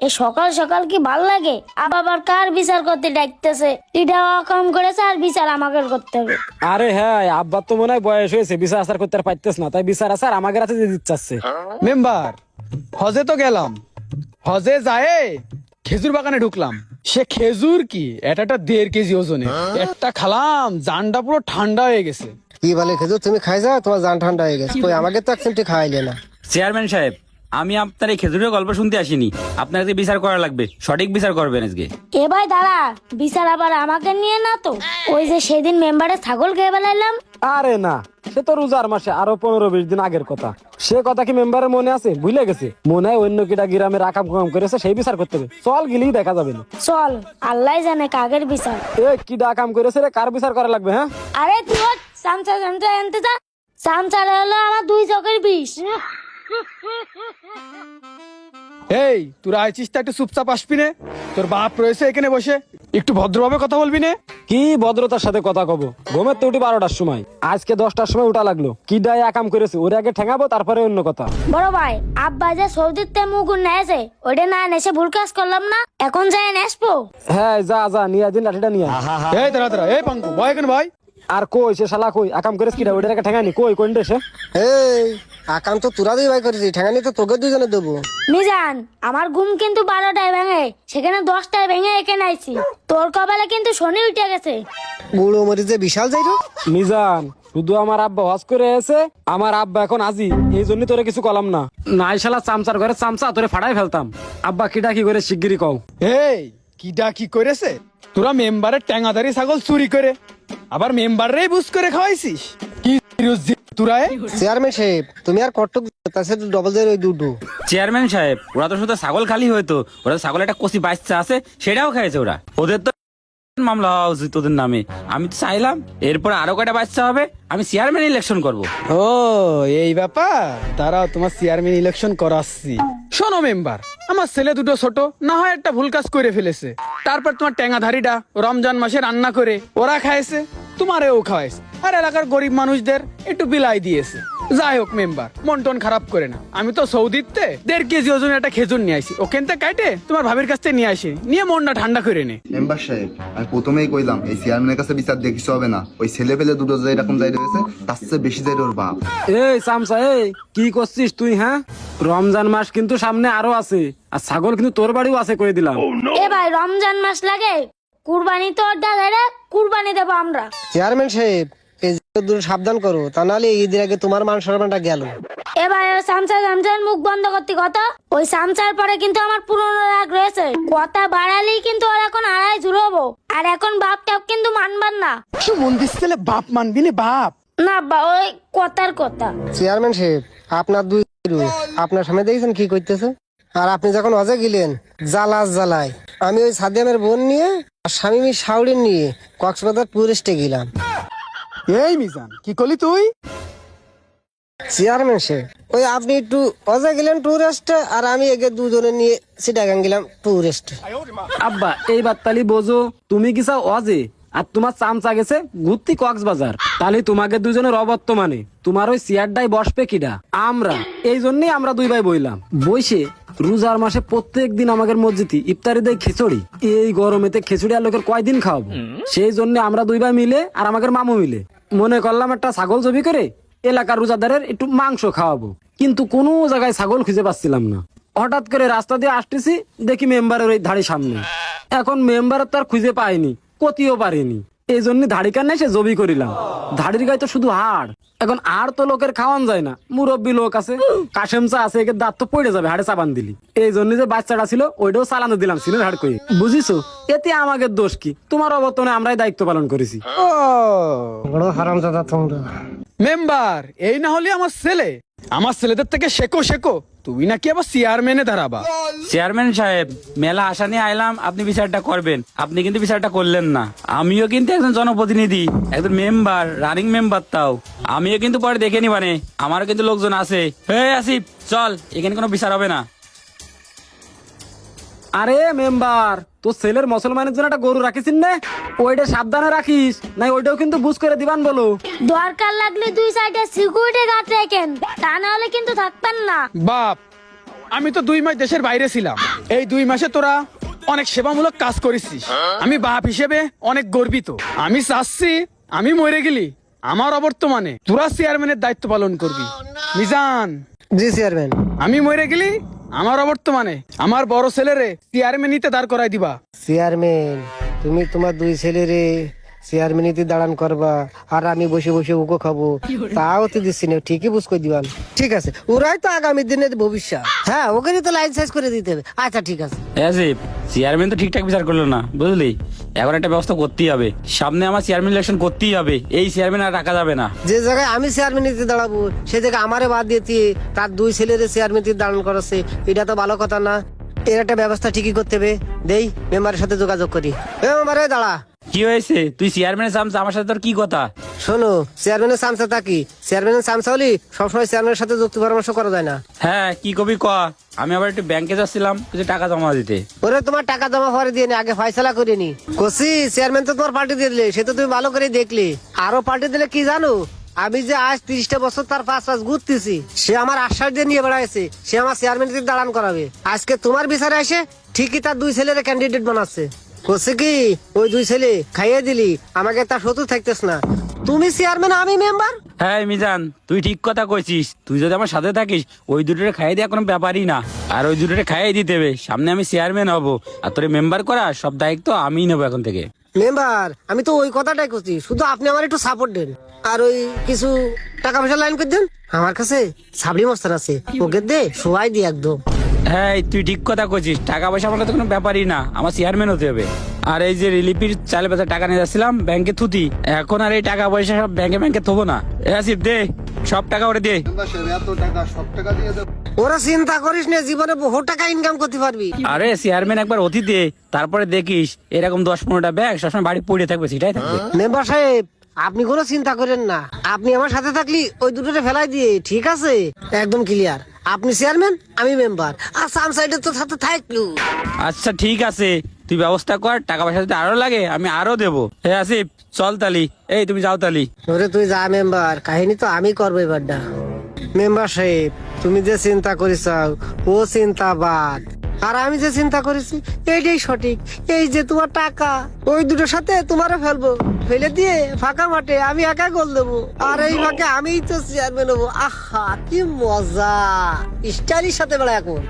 এ সকাল সকাল কি ভালো লাগে? আব- আবার কার বিচার করতে ডাকতেছে? এটা কম করেছে আর বিচার আমাকে করতে হবে। আরে হ্যাঁ আব্বার তো মনে হয় বয়স হয়েছে বিচার আচার করতে আর পাইতেছ না তাই বিচার আচার আমাকে রাতে দিয়ে দিচ্ছে মেম্বার হজে তো গেলাম। হজে যায় খেজুর বাগানে ঢুকলাম। সে খেজুর কি? এটা একটা দেড় কেজি ওজনে। একটা খালাম জানটা পুরো ঠান্ডা হয়ে গেছে। কি বলে খেজুর? তুমি খাই যাও তোমার জান ঠান্ডা হয়ে গেছে। কই আমাকে তো একচেমটি খাওয়াইলে না। চেয়ারম্যান সাহেব আমি আপনার এই খেজুরের গল্প শুনতে আসিনি। আপনার কাছে বিচার করা লাগবে। সঠিক বিচার করবেন আজকে। এ ভাই দাঁড়া। বিচার আবার আমাকে নিয়ে না তো? ওই যে সেদিন মেম্বারে ছাগল খেয়ে বেলাইলাম আরে না সে তো রোজার মাসে আরও পনেরো বিশ দিন আগের কথা। সে কথা কি মেম্বারের মনে আছে? ভুলে গেছে। মনে হয় অন্য কিটা গ্রামে রাখাম কাম করেছে সেই বিচার করতে হবে। চল গেলেই দেখা যাবে না। চল আল্লাহ জানে কাগের বিচার। এ কিডা কাম করেছে রে কার বিচার করা লাগবে হ্যাঁ? আরে তুই চামচা চামচা আনতে যা। চামচারে হলো আমার দুই চোখের বিষ। এই তোরা আইছিস তা একটু চুপচাপ আসবি নে? তোর বাপ রয়েছে এখানে বসে। একটু ভদ্রভাবে কথা বলবি নে? কি ভদ্রতার সাথে কথা কব? ঘুমের তো উঠি বারোটার সময়। আজকে দশটার সময় উঠা লাগল। কি ডায় কাম করেছে? ওরে আগে ঠেঙাবো তারপরে অন্য কথা। বড় ভাই আব্বা যে সৌদির তে মুগুর নেছে ওইটা না নেছে ভুল কাজ করলাম না? এখন যাই নেসবো হ্যাঁ যা যা নিয়ে দিন লাঠিটা নিয়ে এই দাঁড়া দাঁড়া এই পাঙ্কু ভয় কেন ভাই আর কই সে শালা কই? আকাম করেছে কিটা ওইটার আগে ঠেঙানি কই কোন সে এই আকাম তো তোরা দুই ভাই করেছি ঠেঙানি তো তোকে দুজনে দেবো। মিজান আমার ঘুম কিন্তু বারোটায় ভেঙে সেখানে দশটায় ভেঙে এখানে আইছি তোর কপালে কিন্তু শনি উঠে গেছে। গুঁড়ো মরি যে বিশাল যাই মিজান শুধু আমার আব্বা হজ করে এসে আমার আব্বা এখন আজি এই জন্য তোরে কিছু কলাম না। নাই শালা চামচার ঘরে চামচা তোরে ফাড়াই ফেলতাম। আব্বা কিটা কি করে শিগগিরি কও। এই কিডা কি করেছে? তোরা মেম্বারের ট্যাঙাদারি ছাগল চুরি করে। আবার মেম্বাররাই বুঝ করে খাওয়াইছিস? কি তুরায় তোরা চেয়ারম্যান সাহেব তুমি আর কটক তার সাথে ডবল জের ওই দুটো। চেয়ারম্যান সাহেব ওরা তো শুধু ছাগল খালি হয়তো ওরা ছাগল একটা কষি বাচ্চা আছে সেটাও খাইছে ওরা। ওদের তো মামলা হওয়া উচিত ওদের নামে। আমি তো চাইলাম এরপর আরও কয়টা বাচ্চা হবে, আমি চেয়ারম্যান ইলেকশন করব। ও, এই ব্যাপার? তারা তোমার চেয়ারম্যান ইলেকশন করাচ্ছি। শোনো মেম্বার আমার ছেলে দুটো ছোট, না হয় একটা ভুল কাজ করে ফেলেছে। তারপর তোমার ট্যাঙাধারীটা রমজান মাসে রান্না করে, ওরা খাইছে, তোমারেও খাওয়াইছে। আর এলাকার গরিব মানুষদের একটু বিলাই দিয়েছে। যাই হোক মেম্বার মন টন খারাপ করে না। আমি তো সৌদিতে দেড় কেজি ওজনের একটা খেজুর নিয়ে আসি ওখান থেকে কাটে তোমার ভাবির কাছ থেকে নিয়ে আসি। নিয়ে মনটা ঠান্ডা করে নে। মেম্বার সাহেব আমি প্রথমেই কইলাম এই চেয়ারম্যানের কাছে বিচার দেখিস হবে না। ওই ছেলে পেলে দুটো যে এরকম যাই রয়েছে তার চেয়ে বেশি যাই ওর বাপ। এই চামচা এই কি করছিস তুই হ্যাঁ? রমজান মাস কিন্তু সামনে আরও আছে আর ছাগল কিন্তু তোর বাড়িও আছে করে দিলাম। এ ভাই রমজান মাস লাগে কুরবানি তো ধরে কুরবানি দেবো আমরা। চেয়ারম্যান সাহেব সাবধান করো তা নাহলে ঈদের আগে তোমার মান সম্মানটা গেল। এ ভাই ওই মুখ বন্ধ করতে কত? ওই সামচার পরে কিন্তু আমার পুরনো রাগ রয়েছে। কথা বাড়ালেই কিন্তু ওর এখন আড়াই ঝুলবো আর এখন বাপ টাপ কিন্তু মানবার না। কি মন্দির ছেলে বাপ মানবি নে বাপ? না বা ওই কথার কথা। চেয়ারম্যান সাহেব আপনার দুই আপনার সামনে দেখেছেন কি করতেছে? আর আপনি যখন অজে গেলেন জ্বালাস জ্বালায়। আমি ওই সাদিয়ামের বোন নিয়ে আর স্বামী শাউরিন নিয়ে কক্সবাজার টুরিস্টে গেলাম। এই মিজান কি করলি তুই? চেয়ারম্যান সাহেব ওই আপনি একটু অজে গেলেন টুরিস্টে আর আমি এগে দুজনে নিয়ে সিটাগাং গেলাম টুরিস্টে আব্বা এই বাত্তালি বোঝো তুমি কি চাও অজে? আর তোমার চামচা গেছে ঘুরতি কক্সবাজার। তাহলে তোমাকে দুজনের অবর্তমানে তোমার ওই চেয়ারটাই বসবে কিডা? আমরা এই জন্যই আমরা দুই ভাই বইলাম। বইসে রোজার মাসে প্রত্যেক দিন আমাদের মসজিদে ইফতারি দেয় খিচুড়ি। এই গরমেতে খিচুড়ি আর লোকের কয়দিন খাওয়াবো? সেই জন্য আমরা দুই ভাই মিলে আর আমাদের মামু মিলে। মনে করলাম একটা ছাগল জবি করে এলাকার রোজাদারের একটু মাংস খাওয়াবো। কিন্তু কোনো জায়গায় ছাগল খুঁজে পাচ্ছিলাম না। হঠাৎ করে রাস্তা দিয়ে আসতেছি, দেখি মেম্বারের ওই ধাড়ি সামনে। এখন মেম্বার তার খুঁজে পায়নি কতিও পারিনি। এই জন্য ধাড়ি কান্নে সে জবি করিলাম। ধাড়ির গায়ে তো শুধু হাড়। এখন আর তো লোকের খাওয়ান যায় না। মুরব্বী লোক আছে কাশেম চা আছে একে দাঁত তো পড়ে যাবে হাড়ে চাবান দিলি। এই জন্য যে বাচ্চাটা ছিল ওইটাও চালানো দিলাম সিনের হাড় কই বুঝিছো? এতে আমাদের দোষ কি? তোমার অবর্তনে আমরাই দায়িত্ব পালন করেছি। ও। বড় হারাম দাদা তোমরা। মেম্বার এই না হলে আমার ছেলে। আমার ছেলেদের থেকে শেখো শেখো। তুমি নাকি আবার চেয়ারম্যানে দাঁড়াবা? চেয়ারম্যান সাহেব মেলা আশা নিয়ে আইলাম আপনি বিচারটা করবেন। আপনি কিন্তু বিচারটা করলেন না। আমিও কিন্তু একজন জনপ্রতিনিধি একজন মেম্বার রানিং মেম্বার তাও। আমিও কিন্তু পরে দেখে নিবানে আমারও কিন্তু লোকজন আছে। হে আসিফ চল এখানে কোনো বিচার হবে না। আরে মেম্বার তোর ছেলের মুসলমানের জন্য একটা গরু রাখিস না? ওইটা সাবধানে রাখিস নাই ওইটাও কিন্তু বুঝ করে দিবান বলো। দরকার লাগলে দুই সাইডে সিকিউরিটি গার্ড রেখেন তা না হলে কিন্তু থাকবেন না। বাপ আমি তো দুই মাস দেশের বাইরে ছিলাম। এই দুই মাসে তোরা অনেক সেবামূলক কাজ করেছিস। আমি বাপ হিসেবে অনেক গর্বিত। আমি চাচ্ছি আমি মরে গেলি আমার অবর্তমানে তোরা চেয়ারম্যানের দায়িত্ব পালন করবি। মিজান জি চেয়ারম্যান আমি মরে গেলি আমার অবর্তমানে আমার বড় ছেলেরে চেয়ারম্যানিতে দাঁড় করাই দিবা। চেয়ারম্যান তুমি তোমার দুই ছেলেরে চেয়ারম্যানিতে দাঁড়ান করবা আর আমি বসে বসে উকো খাব। তাও তো দিচ্ছি না ঠিকই বুঝ করে দিবান। ঠিক আছে ওরাই তো আগামী দিনের ভবিষ্যৎ। হ্যাঁ ওকে তো লাইন সাইজ করে দিতে হবে। আচ্ছা ঠিক আছে। আসিফ চেয়ারম্যান তো ঠিকঠাক বিচার করল না বুঝলি? এখন একটা ব্যবস্থা করতেই হবে। সামনে আমার চেয়ারম্যান ইলেকশন করতেই হবে। এই চেয়ারম্যান আর রাখা যাবে না। যে জায়গায় আমি চেয়ারম্যানিতে দাঁড়াবো সে জায়গায় আমারে বাদ দিয়ে তার দুই ছেলেরে চেয়ারম্যানিতে দাঁড়ান করাচ্ছে এটা তো ভালো কথা না। এর একটা ব্যবস্থা ঠিকই করতে হবে। দেই মেম্বারের সাথে যোগাযোগ করি। এ মেম্বারে দাঁড়া। কি হয়েছে? তুই চেয়ারম্যানের চামচ আমার সাথে তোর কি কথা? শোনো চেয়ারম্যানের সামসা থাকি চেয়ারম্যানের সামসা হলি সবসময় চেয়ারম্যানের সাথে যুক্তি পরামর্শ করা যায় না। হ্যাঁ কি কবি ক? আমি আবার একটু ব্যাংকে যাচ্ছিলাম কিছু টাকা জমা দিতে। ওরে তোমার টাকা জমা পরে দিয়ে নি আগে ফয়সালা করে নি কসি চেয়ারম্যান তো তোমার পার্টি দিয়ে দিলে সে তো তুমি ভালো করে দেখলে। আরও পার্টি দিলে কি জানো? আমি যে আজ তিরিশটা বছর তার পাঁচ পাঁচ ঘুরতেছি সে আমার আশ্বাস দিয়ে নিয়ে বেড়াইছে সে আমার চেয়ারম্যান দাঁড়ান করাবে। আজকে তোমার বিচারে এসে ঠিকই তার দুই ছেলের ক্যান্ডিডেট বানাচ্ছে। কি ওই দুই ছেলে খাইয়ে দিলি আমাকে তার শত্রু থাকতেস না। তুমি চেয়ারম্যান আমি মেম্বার হ্যাঁ মিজান তুই ঠিক কথা কইছিস। তুই যদি আমার সাথে থাকিস ওই দুটোরে খাইয়ে দেওয়া কোনো ব্যাপারই না। আর ওই দুটোরে খাইয়ে দিতে হবে। সামনে আমি চেয়ারম্যান হব। আর তোর মেম্বার করা সব দায়িত্ব আমিই নেব এখন থেকে। মেম্বার আমি তো ওই কথাটাই করছি শুধু আপনি আমার একটু সাপোর্ট দেন। আর ওই কিছু টাকা পয়সা লাইন করে দেন। আমার কাছে সাবরি মস্তান আছে। ওকে দে শোয়াই দি একদম। হ্যাঁ তুই ঠিক কথা কইছিস। টাকা পয়সা আমার কাছে কোনো ব্যাপারই না। আমার চেয়ারম্যান হতে হবে। আর এই যে রিলিফির চালে বেচা টাকা নিয়ে যাচ্ছিলাম ব্যাংকে থুতি। এখন আর এই টাকা পয়সা সব ব্যাংকে ব্যাংকে থবো না। আসিফ দে সব টাকা ওরে দে। ওরা চিন্তা করিস না জীবনে বহু টাকা ইনকাম করতে পারবি। আরে চেয়ারম্যান একবার অতি দে তারপরে দেখিস এরকম দশ পনেরোটা ব্যাগ সবসময় বাড়ি পড়ে থাকবে সেটাই থাকবে। মেম্বার সাহেব আপনি কোনো চিন্তা করেন না। আপনি আমার সাথে থাকলি ওই দুটোরে ফেলাই দিয়ে ঠিক আছে? একদম ক্লিয়ার আপনি চেয়ারম্যান? আমি মেম্বার। আর সাম সাইডে তো সাথে থাকলু আচ্ছা ঠিক আছে। তুই ব্যবস্থা কর টাকা পয়সা যদি আরও লাগে আমি আরও দেবো। হে আসিফ চল তালি। এই তুমি যাও তালি। ওরে তুই যা মেম্বার। কাহিনী তো আমি করব এবারটা। মেম্বার সাহেব তুমি যে চিন্তা করিস ও চিন্তা বাদ আর আমি যে চিন্তা করেছি, এইটাই সঠিক। এই যে তোমার টাকা, ওই দুটোর সাথে তোমারও ফেলব। ফেলে দিয়ে ফাঁকা মাঠে আমি একা গোল দেবো। আর এই ফাঁকে আমিই তো চেয়ারম্যান হব। আহা, কি মজা। স্টাইলির সাথে বেড়া এখন।